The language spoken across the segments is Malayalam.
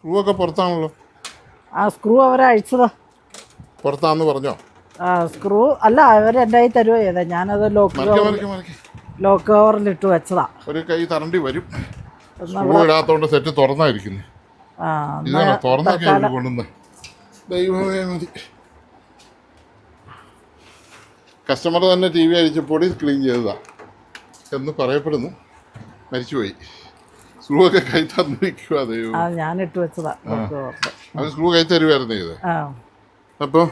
സ്ക്രൂ ഒക്കെ പുറത്താണല്ലോ. ആ സ്ക്രൂ അവരെ അഴിച്ചതാ. പുറത്താന്ന് പറഞ്ഞോ? ആ സ്ക്രൂ അല്ല അവരെന്റെ കയ്യിൽ തരുമോ ചെയ്താ? ഞാനത് ലോക്ക് മറിക്കാം മറിക്കാം മറിക്കാം. ലോക്ക് കവറിൽ വെച്ചതാ. ഒരു കൈ തരണ്ടി വരും. എന്നാ സ്ക്രൂ ഇടാത്തോണ്ട് സെറ്റ് തുറന്നായിരിക്കുന്നു. ആ എന്നാ ഇതാണ് ദൈവമേ മതി. കസ്റ്റമർ തന്നെ ടി വി അഴിച്ചപ്പോൾ ക്ലീൻ ചെയ്തതാ. എന്ന് പറയപ്പെടുന്നു. മരിച്ചുപോയി. സ്ക്രൂ ഒക്കെ കൈ തന്നിരിക്കുക ദൈവം ആ ഞാൻ ഇട്ട് വെച്ചതാ ലോക്ക് കവറിൽ അത് സ്ക്രൂ കൈ തരുമായിരുന്നു ഇത് ആ. അപ്പോൾ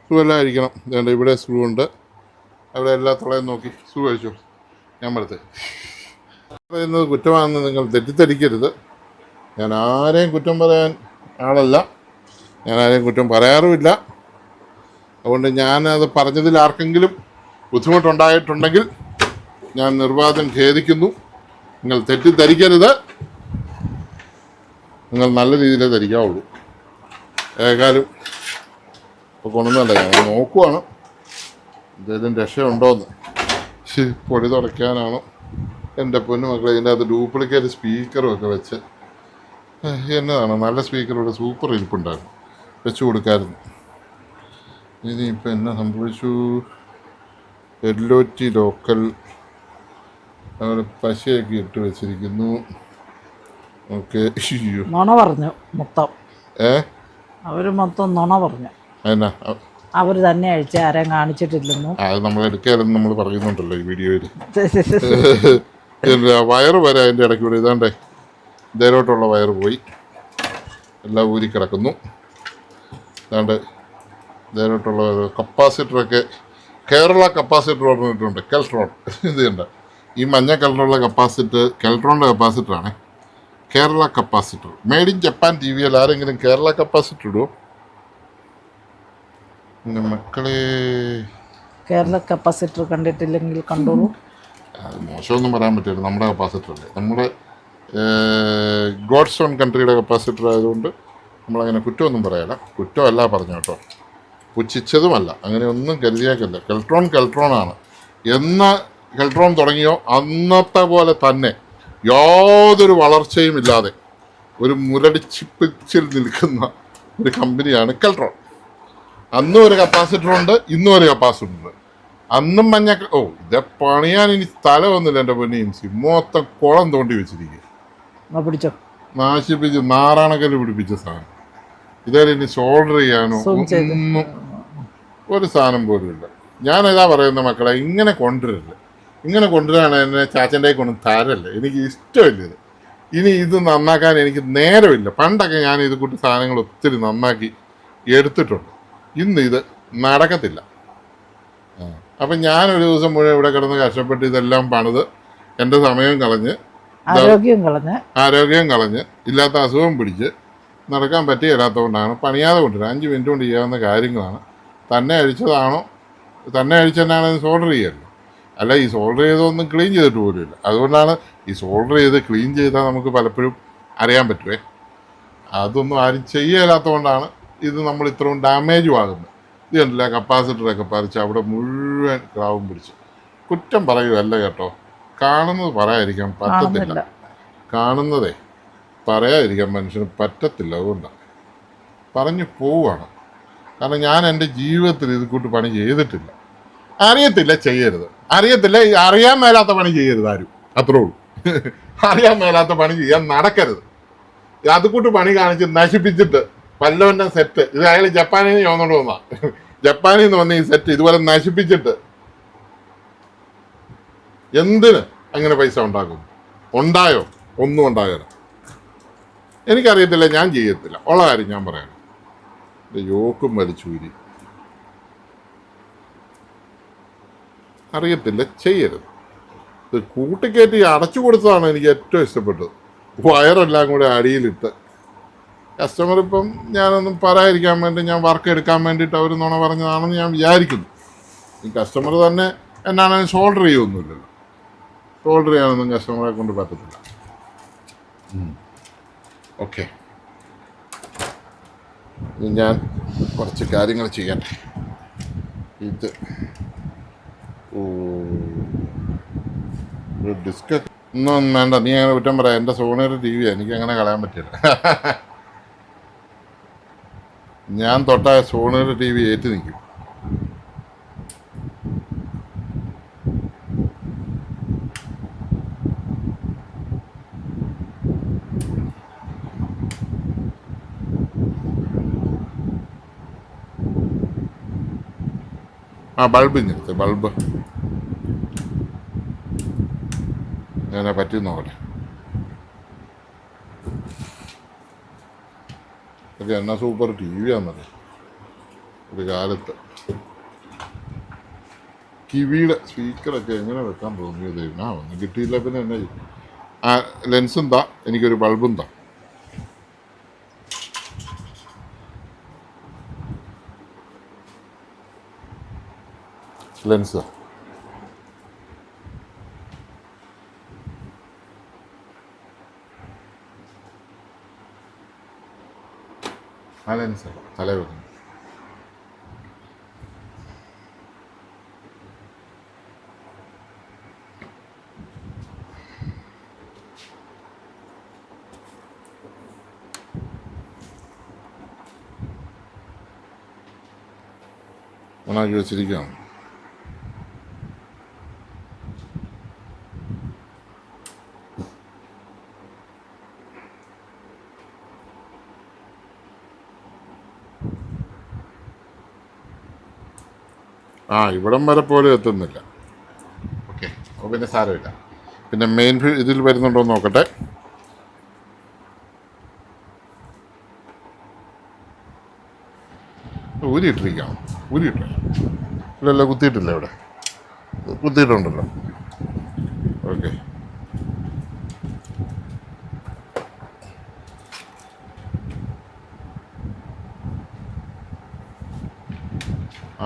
സ്ക്രൂ എല്ലാം അഴിക്കണം ഇതുണ്ട് ഇവിടെ സ്ക്രൂ ഉണ്ട് അവിടെ എല്ലാ തുളയും നോക്കി സ്ക്രൂ അഴിച്ചു ഞാൻ പറത്ത് പറയുന്നത് കുറ്റമാണെന്ന് നിങ്ങൾ തെറ്റിദ്ധരിക്കരുത്. ഞാൻ ആരെയും കുറ്റം പറയാൻ ആളല്ല. ഞാൻ ആരെയും കുറ്റം പറയാറുമില്ല. അതുകൊണ്ട് ഞാനത് പറഞ്ഞതിൽ ആർക്കെങ്കിലും ബുദ്ധിമുട്ടുണ്ടായിട്ടുണ്ടെങ്കിൽ ഞാൻ നിർവാദം ഖേദിക്കുന്നു. നിങ്ങൾ തെറ്റിദ്ധരിക്കരുത് നിങ്ങൾ നല്ല രീതിയിലേ ധരിക്കാവുള്ളൂ. ഏകാലും ഇപ്പോൾ കൊണ്ടുവന്നല്ല ഞാൻ നോക്കുവാണ്. എന്തെങ്കിലും രക്ഷയുണ്ടോയെന്ന് ശ്ശി, പൊടി തുടയ്ക്കാനാണോ. എന്റെ പൊന്നു മക്കളെ ഇതിന്റെ അകത്ത് ഡ്യൂപ്ലിക്കേറ്റ് സ്പീക്കറും ഒക്കെ വെച്ച്. എന്നതാണ് നല്ല സ്പീക്കറോട് സൂപ്പർ ഇരിപ്പുണ്ടായിരുന്നു. വെച്ച് കൊടുക്കാമായിരുന്നു ഇനിയിപ്പോൾ എന്നാ സംഭവിച്ചു എല്ലോറ്റി ലോക്കൽ അവിടെ പശയൊക്കെ ഇട്ട് വെച്ചിരിക്കുന്നു. ഓക്കെ. നുണ പറഞ്ഞു മൊത്തം. ഏ? അവർ മൊത്തം നുണ പറഞ്ഞു. എന്നാ? അവർ തന്നെ അഴിച്ച് ആരെയും കാണിച്ചിട്ടില്ലെന്നും. അത് നമ്മൾ എടുക്കാതെന്ന് നമ്മൾ പറയുന്നുണ്ടല്ലോ ഈ വീഡിയോയിൽ. വയറ് വരെ അതിന്റെ ഇടയ്ക്ക് ഇവിടെ ഇതാണ്ടേ. ഇതേലോട്ടുള്ള വയറ് പോയി. എല്ലാം ഊരി കിടക്കുന്നു. ഇതാണ്ട് ഇതേലോട്ടുള്ള കപ്പാസിറ്ററൊക്കെ കേരള കപ്പാസിറ്റർ പറഞ്ഞിട്ടുണ്ട് കെൽട്രോൺ. ഇത് കണ്ട? ഈ മഞ്ഞ കളറുള്ള കപ്പാസിറ്റർ കെൽട്രോണിന്റെ കപ്പാസിറ്ററാണ്. Kerala capacitor. Made in Japan T വിയിൽ ആരെങ്കിലും കേരള കപ്പാസിറ്റർ ഇടുമോ എന്റെ മക്കളെ. കേരള കപ്പാസിറ്റർ കണ്ടിട്ടില്ലെങ്കിൽ കണ്ടോളൂ. അത് മോശമൊന്നും പറയാൻ പറ്റില്ല. നമ്മുടെ കപ്പാസിറ്റർ അല്ലേ? നമ്മുടെ ഗോഡ്സ് ഓൺ കൺട്രിയുടെ കപ്പാസിറ്റർ ആയതുകൊണ്ട് നമ്മളങ്ങനെ കുറ്റമൊന്നും പറയാല കുറ്റമല്ല പറഞ്ഞു കേട്ടോ. പുച്ഛിച്ചതുമല്ല. അങ്ങനെയൊന്നും കരുതിയേക്കല്ല. കെൽട്രോൺ കെൽട്രോൺ ആണ്. എന്ന് കെൽട്രോൺ തുടങ്ങിയോ? അന്നത്തെ പോലെ തന്നെ യാതൊരു വളർച്ചയും ഇല്ലാതെ ഒരു മുരടിച്ചിപ്പിച്ചിൽ നിൽക്കുന്ന ഒരു കമ്പനിയാണ് കെൽട്രോൺ. അന്നും ഒരു കപ്പാസിറ്റർ ഉണ്ട് ഇന്നും ഒരു കപ്പാസിറ്റർ ഉണ്ട്. അന്നും മഞ്ഞ ഓ ഇത് പണിയാൻ ഇനി സ്ഥലമൊന്നുമില്ല എന്റെ പൊന്നിയൻസി മൊത്തം കുളം തോണ്ടി വെച്ചിരിക്കുക എന്നാ പിടിച്ചോ? നാശിപ്പിച്ച് നാറാണക്കൽ പിടിപ്പിച്ച സാധനം. ഇതേലും ഇനി സോൾഡർ ചെയ്യാനോ ഒന്നും ഒരു സാധനം പോലും ഇല്ല. ഞാനിതാ പറയുന്ന മക്കളെ ഇങ്ങനെ കൊണ്ടുവരില്ല ഇങ്ങനെ കൊണ്ടുവരാണ് എന്നെ ചാച്ചന്റെ കൊണ്ട് തരല്ല. എനിക്ക് ഇഷ്ടമില്ല ഇത്. ഇനി ഇത് നന്നാക്കാൻ എനിക്ക് നേരമില്ല. പണ്ടൊക്കെ ഞാൻ ഇത് കൂട്ടി സാധനങ്ങൾ ഒത്തിരി നന്നാക്കി എടുത്തിട്ടുണ്ട്. ഇന്ന് ഇത് നടക്കത്തില്ല. അപ്പം ഞാൻ ഒരു ദിവസം മുഴുവൻ ഇവിടെ കിടന്ന് കഷ്ടപ്പെട്ട് ഇതെല്ലാം പണിത് എന്റെ സമയം കളഞ്ഞ് ആരോഗ്യം കളഞ്ഞ്. ആരോഗ്യം കളഞ്ഞ് ഇല്ലാത്ത അസുഖം പിടിച്ച് നടക്കാൻ പറ്റിയില്ലാത്തതുകൊണ്ടാണ് പണിയാതെ കൊണ്ടുവരുന്നത് അഞ്ച് മിനിറ്റ് കൊണ്ട് ചെയ്യാവുന്ന കാര്യങ്ങളാണ്. തന്നെ അഴിച്ചതാണോ? തന്നെ അഴിച്ചെന്നാണ് സോൾഡർ ചെയ്യല്ലോ? അല്ല ഈ സോൾഡർ ചെയ്തൊന്നും ക്ലീൻ ചെയ്തിട്ട് പോലുമില്ല. അതുകൊണ്ടാണ് ഈ സോൾഡർ ചെയ്ത് ക്ലീൻ ചെയ്താൽ നമുക്ക് പലപ്പോഴും അറിയാൻ പറ്റുമേ അതൊന്നും ആരും ചെയ്യാത്തതുകൊണ്ടാണ് ഇത് നമ്മൾ ഇത്രയും ഡാമേജും ആകുന്നത്. ഇത് കണ്ടില്ല കപ്പാസിറ്ററൊക്കെ പറിച്ച് അവിടെ മുഴുവൻ ക്രാവും പിടിച്ച്. കുറ്റം പറയുമല്ല കേട്ടോ. കാണുന്നത് പറയാതിരിക്കാൻ പറ്റത്തില്ല. കാണുന്നതേ പറയാതിരിക്കാൻ മനുഷ്യന് പറ്റത്തില്ല അതുകൊണ്ടാണ് പറഞ്ഞു പോവുകയാണ് കാരണം ഞാൻ എന്റെ ജീവിതത്തിൽ ഇത് കൂട്ട് പണി ചെയ്തിട്ടില്ല. അറിയത്തില്ല ചെയ്യരുത്. അറിയത്തില്ല. അറിയാൻ മേലാത്ത പണി ചെയ്യരുത് ആരും. അത്രേ ഉള്ളൂ. അറിയാൻ മേലാത്ത പണി ചെയ്യാൻ നടക്കരുത്. അത് കൂട്ട് പണി കാണിച്ച് നശിപ്പിച്ചിട്ട് വല്ലവന്റെ സെറ്റ് ഇത് അയാൾ ജപ്പാനിൽ നിന്ന് ചോന്നുകൊണ്ട് വന്നാ. ജപ്പാനിൽ നിന്ന് വന്ന ഈ സെറ്റ് ഇതുപോലെ നശിപ്പിച്ചിട്ട് എന്തിന് അങ്ങനെ പൈസ ഉണ്ടാക്കും? ഉണ്ടായോ? ഒന്നും ഉണ്ടാകില്ല എനിക്കറിയത്തില്ല ഞാൻ ചെയ്യത്തില്ല. ഉള്ള കാര്യം ഞാൻ പറയാം യോക്കും വലിച്ചൂരി അറിയത്തില്ല ചെയ്യരുത്. ഇത് കൂട്ടിക്കയറ്റി അടച്ചു കൊടുത്തതാണ് എനിക്ക് ഏറ്റവും ഇഷ്ടപ്പെട്ടത്. വയറെല്ലാം കൂടെ അടിയിലിട്ട്. കസ്റ്റമർ ഇപ്പം ഞാനൊന്നും പറയാതിരിക്കാൻ വേണ്ടി ഞാൻ വർക്ക് എടുക്കാൻ വേണ്ടിയിട്ട് അവർ നുണ പറഞ്ഞതാണെന്ന് ഞാൻ വിചാരിക്കുന്നു. ഈ കസ്റ്റമർ തന്നെ എന്നാണെങ്കിലും ഷോൾഡർ ചെയ്യൊന്നുമില്ലല്ലോ ഷോൾഡർ ചെയ്യാനൊന്നും കസ്റ്റമറെ കൊണ്ട് പറ്റത്തില്ല. ഓക്കെ ഞാൻ കുറച്ച് കാര്യങ്ങൾ ചെയ്യട്ടെ. ഇത് ഒരു ഡിസ്ക് ഒന്നും വേണ്ട. നീ അങ്ങനെ കുറ്റം പറയാം. എന്റെ സോണിയുടെ ടി വിയാണ് എനിക്ക് അങ്ങനെ കളയാൻ പറ്റില്ല. ഞാൻ തൊട്ടായ സോണിയുടെ ടി വി ഏറ്റു നിൽക്കും. ആ ബൾബ് ഇങ്ങനത്തെ ബൾബ്. ഞാനാ പറ്റി നോക്കട്ടെ ഇത് എന്നാ സൂപ്പർ ടി വി ആണത് ഒരു കാലത്ത്. കിവിയുടെ സ്പീക്കറൊക്കെ എങ്ങനെ വെക്കാൻ തോന്നിയത്? ആ ഒന്നും കിട്ടിയില്ല പിന്നെ എന്നാ ആ ലെൻസും താ എനിക്കൊരു ബൾബും താ. ലെൻസ് ആ ലെൻസ് തല വെക്കുന്നു ഓണാക്കി വെച്ചിരിക്കുകയാണ്. ആ ഇവിടം വരെ പോലും എത്തുന്നില്ല. ഓക്കെ. അപ്പോൾ പിന്നെ സാരമില്ല. പിന്നെ മെയിൻ ഇതിൽ വരുന്നുണ്ടോ എന്ന് നോക്കട്ടെ. ഊരിയിട്ടിരിക്കാം ഊരിയിട്ടില്ല. ഇല്ലല്ലോ കുത്തിയിട്ടില്ല ഇവിടെ. കുത്തിയിട്ടുണ്ടല്ലോ. ഓക്കെ.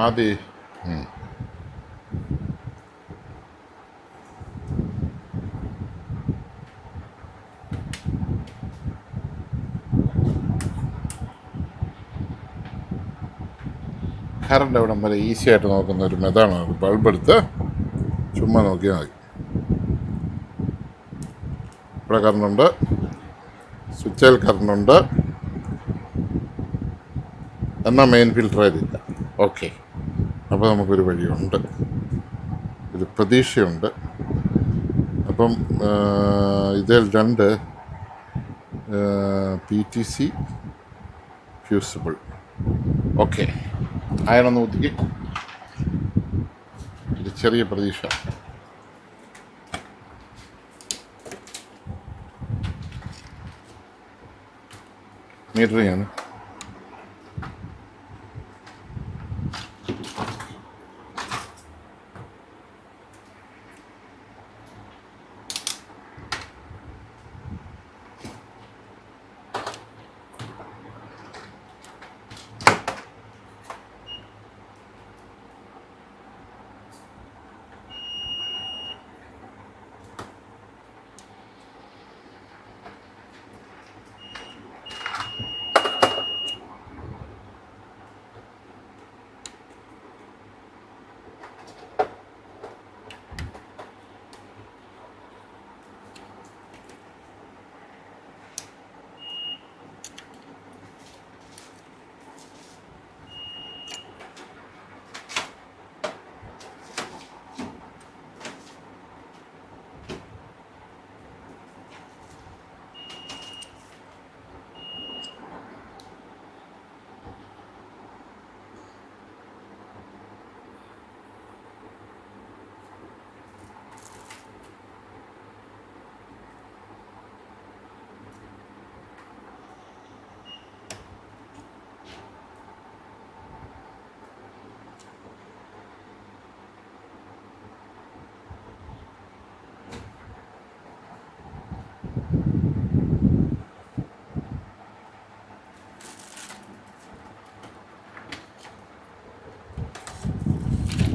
ആദ്യ കറണ്ട് എവിടം വരെ ഈസി ആയിട്ട് നോക്കുന്ന ഒരു മെതാണ്. ബൾബ് എടുത്ത് ചുമ്മാ നോക്കിയാൽ മതി. ഇവിടെ കറണ്ടുണ്ട് സ്വിച്ചിൽ കറണ്ടുണ്ട് എന്നാൽ മെയിൻ ഫിൽട്ടർ ചെയ്തില്ല ഓക്കെ അപ്പോൾ നമുക്കൊരു വഴിയുണ്ട്. ഒരു പ്രതീക്ഷയുണ്ട്. അപ്പം ഇതിൽ രണ്ട് P T C fusible okay അയണൊന്ന് കുത്തിക്ക് ഒരു ചെറിയ പ്രതീക്ഷ. മീറ്റർ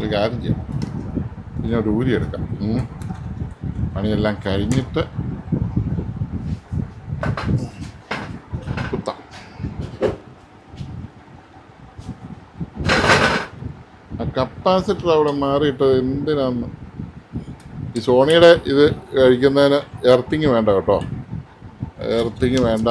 ഒരു കാര്യം ചെയ്യാം. ഇതിനൊരു ഊരി എടുക്കാം. പണിയെല്ലാം കഴിഞ്ഞിട്ട് കുത്താം. ആ കപ്പാസിറ്റർ അവിടെ മാറിയിട്ടത് എന്തിനാന്ന്? ഈ സോണിയുടെ ഇത് കഴിക്കുന്നതിന് എർത്തിങ് വേണ്ട കേട്ടോ. എർത്തിങ് വേണ്ട.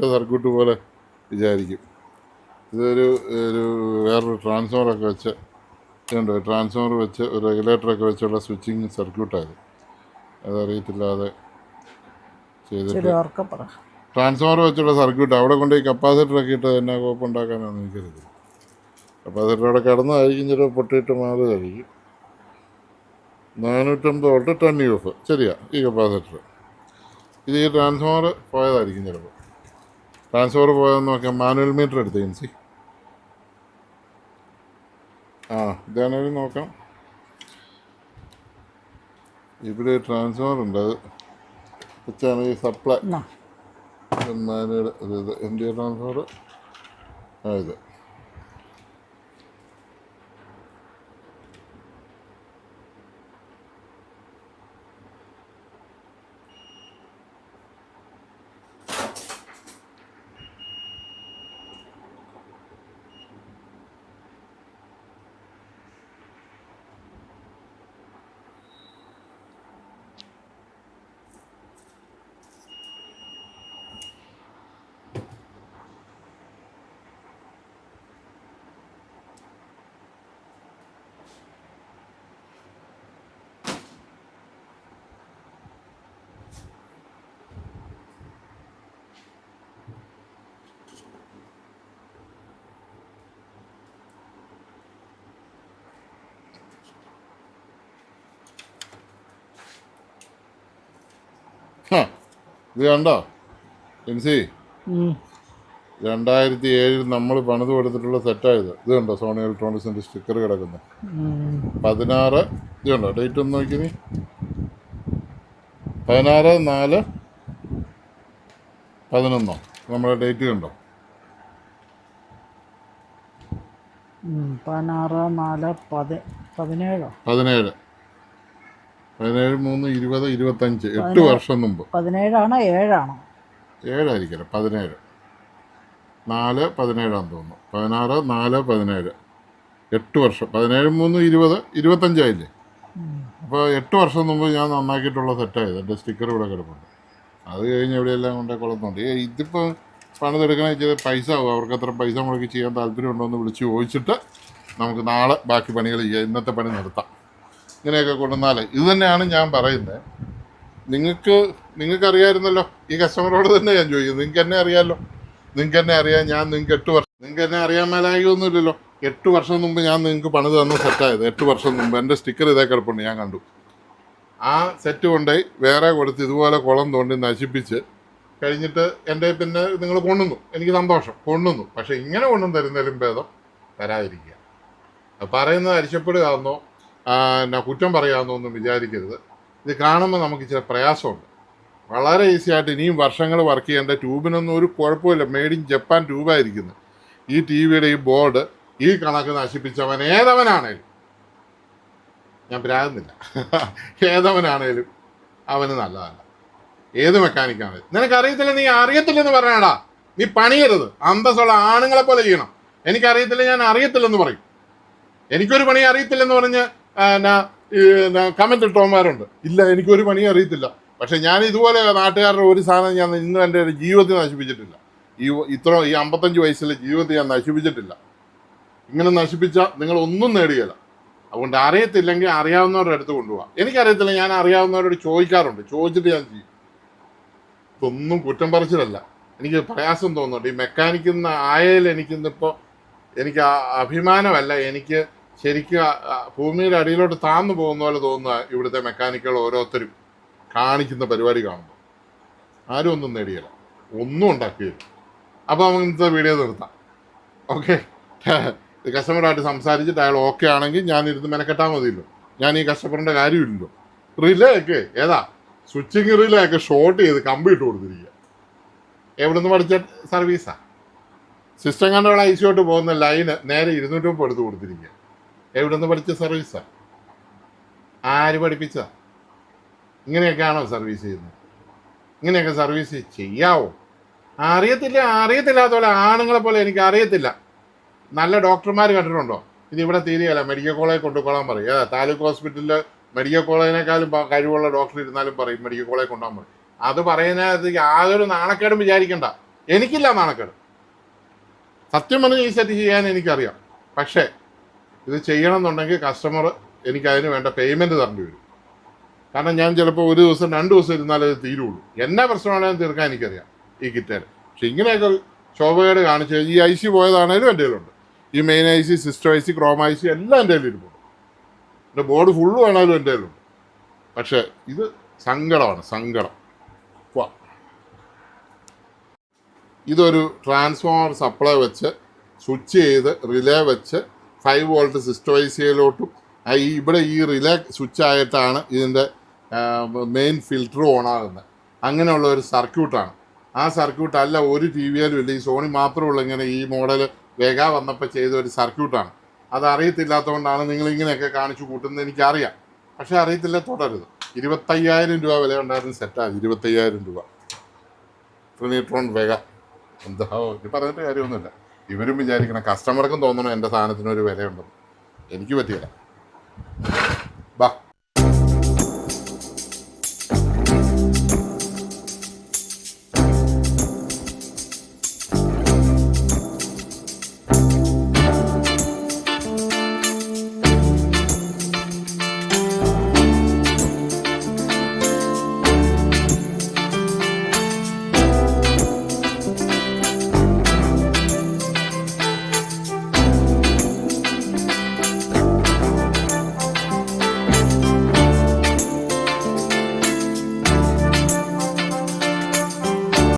മറ്റേ സർക്യൂട്ട് പോലെ വിചാരിക്കും. ഇതൊരു ഒരു വേറൊരു ട്രാൻസ്ഫോമറൊക്കെ വെച്ച് ഇതുണ്ട്? ട്രാൻസ്ഫോമർ വെച്ച് ഒരു റെഗുലേറ്ററൊക്കെ വെച്ചുള്ള സ്വിച്ചിങ് സർക്യൂട്ടായത് അതറിയത്തില്ലാതെ ചെയ്തിട്ട് ട്രാൻസ്ഫോമർ വെച്ചുള്ള സർക്യൂട്ട് അവിടെ കൊണ്ട് ഈ കപ്പാസിറ്ററൊക്കെ ഇട്ട് എന്നാ കുഴപ്പമുണ്ടാക്കാനാണെന്ന് എനിക്കറിയില്ല കപ്പാസിറ്റർ അവിടെ കിടന്നതായിരിക്കും ചിലപ്പോൾ പൊട്ടിയിട്ട് മാറുകയായിരിക്കും നാനൂറ്റമ്പത് വോൾട്ട് ടെൻ യു എഫ് ശരിയാ ഈ കപ്പാസിറ്റർ ഇത് ഈ ട്രാൻസ്ഫോമർ പോയതായിരിക്കും ചിലപ്പോൾ ട്രാൻസ്ഫോമർ പോയതെന്ന് നോക്കാം മാനുവൽ മീറ്റർ എടുത്ത് എൻ സി ആ ഇതാണെങ്കിലും നോക്കാം. ഇവിടെ ട്രാൻസ്ഫർ ഉണ്ട്. അത് വെച്ചാണ് ഈ supply. Manual M D transformer? ആ ഇത്. ഇത് കണ്ടോ? എൻ സി രണ്ടായിരത്തി ഏഴിൽ നമ്മൾ പണിത് കൊടുത്തിട്ടുള്ള സെറ്റായത് ഇത്. കണ്ടോ? സോണി ഇലക്ട്രോണിക്സിന്റെ സ്റ്റിക്കർ കിടക്കുന്നത്. പതിനാറ് ഇത് കണ്ടോ? ഡേറ്റ് ഒന്ന് നോക്കി നീ. പതിനാറ് നാല് പതിനൊന്നോ? നമ്മുടെ ഡേറ്റ് കണ്ടോ. പതിനാറ് നാല് പതി പതിനേഴോ? പതിനേഴ്. പതിനേഴ് മൂന്ന് ഇരുപത് ഇരുപത്തഞ്ച് എട്ട് വർഷം മുമ്പ്. പതിനേഴാണോ ഏഴാണോ? ഏഴായിരിക്കല്ലോ പതിനേഴ്. നാല് പതിനേഴാന്ന് തോന്നുന്നു. പതിനാറ് നാല് പതിനേഴ്. എട്ട് വർഷം. പതിനേഴ് മൂന്ന് ഇരുപത് ഇരുപത്തഞ്ചായില്ലേ അപ്പോൾ എട്ട് വർഷം മുമ്പ് ഞാൻ നന്നാക്കിയിട്ടുള്ള സെറ്റായത് എന്റെ സ്റ്റിക്കർ ഇവിടെ കിടപ്പുണ്ട്. അത് കഴിഞ്ഞ് എവിടെയെല്ലാം കൊണ്ടേ കൊള്ളുന്നുണ്ട് ഇതിപ്പോൾ പണിതെടുക്കണ വെച്ചാൽ പൈസ ആവും. അവർക്ക് അത്ര പൈസ മുടക്കി ചെയ്യാൻ താല്പര്യമുണ്ടോ എന്ന് വിളിച്ച് ചോദിച്ചിട്ട് നമുക്ക് നാളെ ബാക്കി പണികൾ ചെയ്യാം. ഇന്നത്തെ പണി നിർത്താം ഇങ്ങനെയൊക്കെ കൊണ്ടുവന്നാൽ ഇത് തന്നെയാണ് ഞാൻ പറയുന്നത് നിങ്ങൾക്ക് നിങ്ങൾക്ക് അറിയായിരുന്നല്ലോ ഈ കസ്റ്റമറോട് തന്നെ ഞാൻ ചോദിക്കുന്നത്. നിങ്ങൾക്ക് എന്നെ അറിയാമല്ലോ നിങ്ങൾക്ക് എന്നെ അറിയാം ഞാൻ നിങ്ങൾക്ക് എട്ട് വർഷം നിങ്ങൾക്ക് എന്നെ അറിയാൻ മേലായൊന്നുമില്ലല്ലോ എട്ട് വർഷം മുമ്പ് ഞാൻ നിങ്ങൾക്ക് പണിത് തന്നു സെറ്റായത്. എട്ട് വർഷം മുമ്പ് എന്റെ സ്റ്റിക്കർ ഇതേ കിടപ്പുണ്ട് ഞാൻ കണ്ടു. ആ സെറ്റ് കൊണ്ടുപോയി വേറെ കൊടുത്ത് ഇതുപോലെ കുളം തോണ്ടി നശിപ്പിച്ച് കഴിഞ്ഞിട്ട് എന്റെ പിന്നെ നിങ്ങൾ കൊണ്ടുവന്നു. എനിക്ക് സന്തോഷം കൊണ്ടുവന്നു. പക്ഷേ ഇങ്ങനെ കൊണ്ടുവന്ന് തരുന്നതിലും ഭേദം തരാതിരിക്കുക പറയുന്നത് അരിശപ്പെടുക എന്നാ കുറ്റം പറയാമെന്നൊന്നും വിചാരിക്കരുത്. ഇത് കാണുമ്പോൾ നമുക്ക് ഇച്ചിരി പ്രയാസമുണ്ട്. വളരെ ഈസി ആയിട്ട് ഇനിയും വർഷങ്ങൾ വർക്ക് ചെയ്യേണ്ട ട്യൂബിനൊന്നും ഒരു കുഴപ്പമില്ല. മെയ്ഡ് ഇൻ ജപ്പാൻ ട്യൂബായിരിക്കുന്നത് ഈ ടി വിയുടെ ഈ ബോർഡ് ഈ കണക്ക് നശിപ്പിച്ചവൻ ഏതവനാണേലും. ഞാൻ പ്രാകുന്നില്ല ഏതവനാണേലും അവന് നല്ലതല്ല. ഏത് മെക്കാനിക്കാണേലും നിനക്ക് അറിയത്തില്ല നീ അറിയത്തില്ലെന്ന് പറയണടാ നീ പണിയരുത്. അന്തസ്സുള്ള ആണുങ്ങളെ പോലെ ചെയ്യണം. എനിക്കറിയത്തില്ല ഞാൻ അറിയത്തില്ലെന്ന് പറയും. എനിക്കൊരു പണി അറിയത്തില്ലെന്ന് പറഞ്ഞ് കമന്റ് ഇട്ടവന്മാരുണ്ട്. ഇല്ല എനിക്കൊരു പണി അറിയത്തില്ല. പക്ഷെ ഞാൻ ഇതുപോലെ നാട്ടുകാരുടെ ഒരു സാധനം ഞാൻ ഇന്ന് എന്റെ ജീവിതത്തിൽ നശിപ്പിച്ചിട്ടില്ല. ഈ ഇത്ര ഈ അമ്പത്തഞ്ച് വയസ്സിലെ ജീവിതത്തിൽ ഞാൻ നശിപ്പിച്ചിട്ടില്ല. ഇങ്ങനെ നശിപ്പിച്ച നിങ്ങൾ ഒന്നും നേടുകയില്ല അതുകൊണ്ട് അറിയത്തില്ലെങ്കിൽ അറിയാവുന്നവരുടെ അടുത്ത് കൊണ്ടുപോകാം എനിക്കറിയത്തില്ല ഞാൻ അറിയാവുന്നവരോട് ചോദിക്കാറുണ്ട്. ചോദിച്ചിട്ട് ഞാൻ ചെയ്യും. ഇതൊന്നും കുറ്റം പറച്ചിലല്ല. എനിക്ക് പ്രയാസം തോന്നുന്നുണ്ട്. ഈ മെക്കാനിക്കുന്ന ആയയിൽ എനിക്കിന്നിപ്പോൾ എനിക്ക് അഭിമാനമല്ല. എനിക്ക് ശരിക്കും ഭൂമിയുടെ അടിയിലോട്ട് താന്നു പോകുന്ന പോലെ തോന്നുക ഇവിടുത്തെ മെക്കാനിക്കുകൾ ഓരോരുത്തരും കാണിക്കുന്ന പരിപാടി കാണുമ്പോൾ ആരും ഒന്നും നേടിയില്ല. ഒന്നും ഉണ്ടാക്കിയില്ല. അപ്പോൾ നമുക്ക് ഇന്നത്തെ വീഡിയോ നിർത്താം. ഓക്കെ കസ്റ്റമറായിട്ട് സംസാരിച്ചിട്ട് അയാൾ ഓക്കെ ആണെങ്കിൽ ഞാൻ ഇരുന്ന് മെനക്കെട്ടാൽ മതിയല്ലോ. ഞാൻ ഈ കസ്റ്റമറിന്റെ കാര്യമില്ലല്ലോ. റിലേ ഒക്കെ. ഏതാ? സ്വിച്ചിങ് റിലേ ഒക്കെ ഷോർട്ട് ചെയ്ത് കമ്പി ഇട്ട് കൊടുത്തിരിക്കുക. എവിടെ നിന്ന് പഠിച്ച സർവീസാ സിസ്റ്റം കണ്ടവിടെ ഐസിയോട്ട് പോകുന്ന ലൈന് നേരെ ഇരുന്നൂറ്റി മുപ്പത് എടുത്ത് കൊടുത്തിരിക്കുക. എവിടെ നിന്ന് പഠിച്ച സർവീസാ ആര് പഠിപ്പിച്ചതാ? ഇങ്ങനെയൊക്കെയാണോ സർവീസ് ചെയ്യുന്നത്? ഇങ്ങനെയൊക്കെ സർവീസ് ചെയ്യാവോ? അറിയത്തില്ല അറിയത്തില്ലാത്ത പോലെ ആണുങ്ങളെ പോലെ എനിക്ക് അറിയത്തില്ല. നല്ല ഡോക്ടർമാർ കണ്ടിട്ടുണ്ടോ? ഇത് ഇവിടെ തീരുകയല്ല മെഡിക്കൽ കോളേജ് കൊണ്ടുപോകാൻ പറയും. ഏതാ താലൂക്ക് ഹോസ്പിറ്റലിൽ മെഡിക്കൽ കോളേജിനേക്കാളും കഴിവുള്ള ഡോക്ടർ ഇരുന്നാലും പറയും മെഡിക്കൽ കോളേജ് കൊണ്ടുപോകാൻ പറയും. അത് പറയുന്നത് യാതൊരു നാണക്കേടും വിചാരിക്കണ്ട. എനിക്കില്ല നാണക്കേട്. സത്യം പറഞ്ഞ് ഈ സെറ്റ് ചെയ്യാൻ എനിക്കറിയാം. പക്ഷേ ഇത് ചെയ്യണം എന്നുണ്ടെങ്കിൽ കസ്റ്റമർ എനിക്ക് അതിന് വേണ്ട പേയ്മെന്റ് തരേണ്ടി വരും. കാരണം ഞാൻ ചിലപ്പോൾ ഒരു ദിവസം രണ്ട് ദിവസം ഇരുന്നാലേ അത് തീരുള്ളൂ. എന്നാ പ്രശ്നമാണെങ്കിലും തീർക്കാൻ എനിക്കറിയാം ഈ കിറ്റേൽ പക്ഷെ ഇങ്ങനെയൊക്കെ ശോഭകേട് കാണിച്ച് ഈ ഐ സി പോയതാണേലും എന്റെ കയ്യിലുണ്ട്. ഈ main I C system I C chrome I C എല്ലാം എന്റെ കയ്യിൽ ഇരിപ്പുണ്ട് എന്റെ ബോർഡ് ഫുള്ള് വേണമെങ്കിലും എന്റെ കയ്യിലുണ്ട്. പക്ഷേ ഇത് സങ്കടമാണ് സങ്കടം. ഇതൊരു ട്രാൻസ്ഫോമർ സപ്ലൈ വെച്ച് സ്വിച്ച് ചെയ്ത് റിലേ വെച്ച് ഫൈവ് വോൾട്ട് സിസ്റ്റം ഐ സിയിലോട്ടും ഈ ഇവിടെ ഈ റിലേ സ്വിച്ച് ആയിട്ടാണ് ഇതിന്റെ മെയിൻ ഫിൽറ്റർ ഓൺ ആകുന്നത് അങ്ങനെയുള്ള ഒരു സർക്യൂട്ടാണ്. ആ സർക്യൂട്ട് അല്ല ഒരു ടി വിയിലും ഇല്ല. ഈ സോണി മാത്രമുള്ള ഇങ്ങനെ ഈ മോഡൽ വേഗ വന്നപ്പോൾ ചെയ്ത ഒരു സർക്യൂട്ടാണ്. അത് അറിയത്തില്ലാത്തതുകൊണ്ടാണ് നിങ്ങൾ ഇങ്ങനെയൊക്കെ കാണിച്ചു കൂട്ടുന്നത് എനിക്കറിയാം. പക്ഷെ അറിയത്തില്ല തുടരുത്. ഇരുപത്തയ്യായിരം രൂപ വില ഉണ്ടായിരുന്ന സെറ്റാണ് ഇരുപത്തയ്യായിരം രൂപ. ട്രിനിട്രോൺ വേഗ. എന്താ പറഞ്ഞിട്ട് കാര്യമൊന്നുമില്ല. ഇവരും വിചാരിക്കണം. കസ്റ്റമർക്കും തോന്നണം എന്റെ സാധനത്തിന് ഒരു വിലയുണ്ടെന്ന്. എനിക്ക് പറ്റിയില്ല. ബാ.